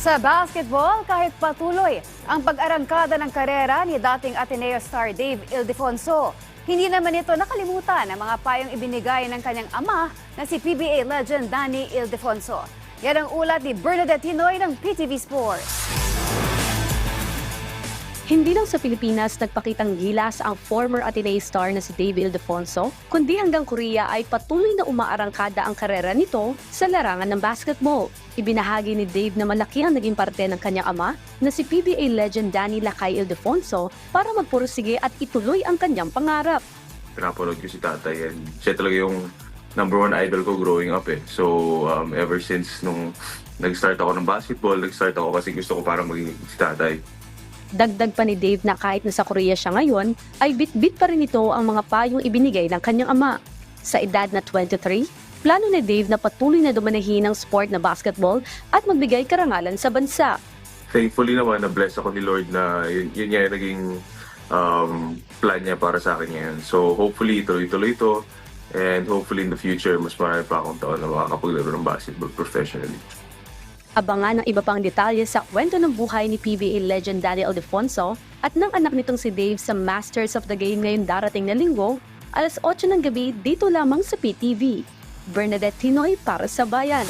Sa basketball, kahit patuloy ang pag-arangkada ng karera ni dating Ateneo star Dave Ildefonso, hindi naman ito nakalimutan ang mga payong ibinigay ng kanyang ama na si PBA legend Danny Ildefonso. Yan ang ulat ni Bernadette Hinoy ng PTV Sports. Hindi lang sa Pilipinas nagpakitang gilas ang former Ateneo star na si Dave Ildefonso, kundi hanggang Korea ay patuloy na umaarangkada ang karera nito sa larangan ng basketball. Ibinahagi ni Dave na malaki ang naging parte ng kanyang ama na si PBA legend Danny Lakay Ildefonso para magpursige at ituloy ang kanyang pangarap. pinapanood ko si tatay and siya talaga yung number one idol ko growing up eh. So, um, ever since nung nag-start ako ng basketball, nag-start ako kasi gusto ko parang maging si tatay. Dagdag pa ni Dave na kahit nasa Korea siya ngayon, ay bit-bit pa rin ito ang mga payong ibinigay ng kanyang ama. Sa edad na 23, plano ni Dave na patuloy na dumanahin ang sport na basketball at magbigay karangalan sa bansa. Thankfully naman, na-bless ako ni Lord na yun, yun yung naging um, plan niya para sa akin ngayon. So, hopefully, tuloy-tuloy ito. And hopefully in the future, mas marami pa akong taon na makakapaglaro ng basketball professionally. Abangan ang iba pang detalye sa kwento ng buhay ni PBA legend Danny Ildefonso at ng anak nitong si Dave sa Masters of the Game ngayong darating na linggo, alas 8 ng gabi dito lamang sa PTV. Bernadette Tinoy para sa Bayan.